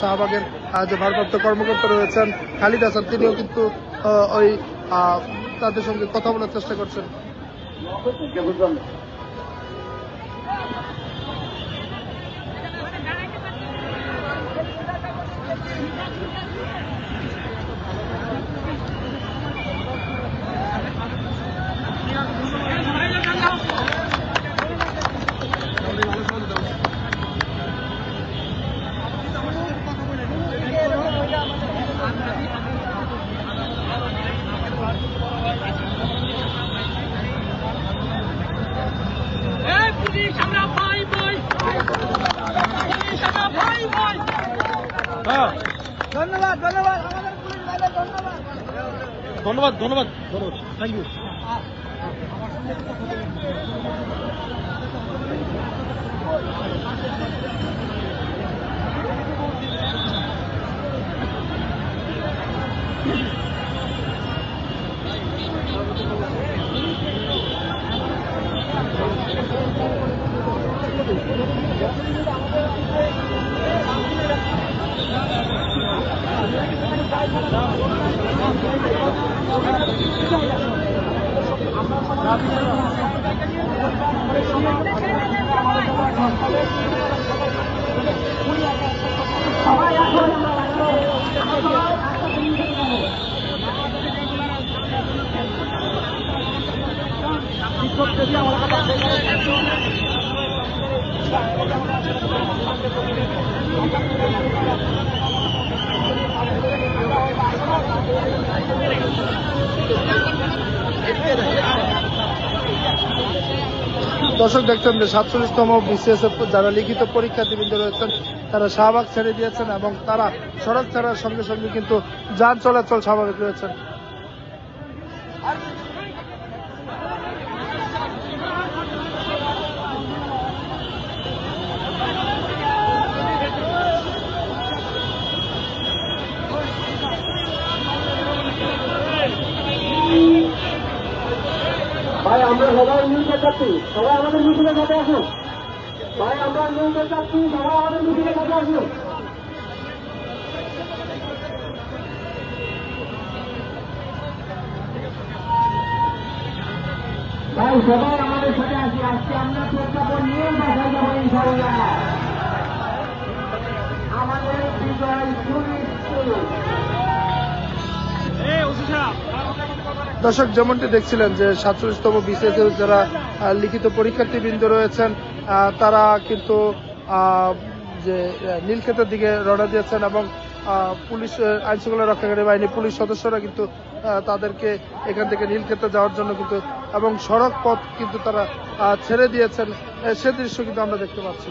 শাহবাগের যে ভারপ্রাপ্ত কর্মকর্তা রয়েছেন খালিদ হাসান, তিনিও কিন্তু ওই তাদের সঙ্গে কথা বলার চেষ্টা করছেন এই পুলিশ আমরা ভাই ভাই পুলিশ আমরা ভাই ভাই ধন্যবাদ ধন্যবাদ আমাদের ধন্যবাদ। ধন্যবাদ ধন্যবাদ ধন্যবাদ। থ্যাংক দর্শক দেখছেন যে সাতচল্লিশতম বিসিএস যারা লিখিত পরীক্ষা পরীক্ষার্থীবৃন্দ রয়েছেন, তারা শাহবাগ ছেড়ে দিয়েছেন এবং তারা সড়ক ছাড়ার সঙ্গে সঙ্গে কিন্তু যান চলাচল স্বাভাবিক রয়েছেন ভাই, আমরা সবাই মিউটে চাচ্ছি সবাই আমাদের মিটিংয়ের সাথে আসুন। ভাই, আমরা মিউটে চাচ্ছি সবাই আমাদের মিটিংয়ের সাথে আসুন। ভাই, সবাই আমাদের সাথে আসি আজকে আমরা প্রজ্ঞাপন নিয়ে বাসায় যাব ইনশাল্লাহ দর্শক, যেমনটি দেখছিলেন যে সাতচল্লিশতম বিসিএস যারা লিখিত পরীক্ষার্থীবৃন্দ রয়েছেন তারা কিন্তু যে নীলক্ষেতের দিকে রওনা দিয়েছেন এবং পুলিশ আইন শৃঙ্খলা রক্ষাকারী বাহিনী পুলিশ সদস্যরা কিন্তু তাদেরকে এখান থেকে নীলক্ষেতে যাওয়ার জন্য কিন্তু এবং সড়ক পথ কিন্তু তারা ছেড়ে দিয়েছেন। সে দৃশ্য কিন্তু আমরা দেখতে পাচ্ছি।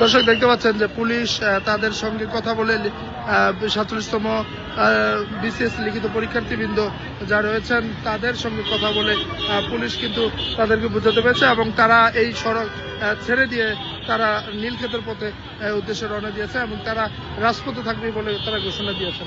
দর্শক, দেখতে পাচ্ছেন যে পুলিশ তাদের সঙ্গে কথা বলে সাতচল্লিশতম বিসিএস লিখিত পরীক্ষার্থীবৃন্দ যা রয়েছেন, তাদের সঙ্গে কথা বলে পুলিশ কিন্তু তাদেরকে বোঝাতে পেরেছে এবং তারা এই সড়ক ছেড়ে দিয়ে তারা নীলক্ষেতের পথে উদ্দেশ্যে রওনা দিয়েছে এবং তারা রাজপথে থাকবে বলে তারা ঘোষণা দিয়েছে।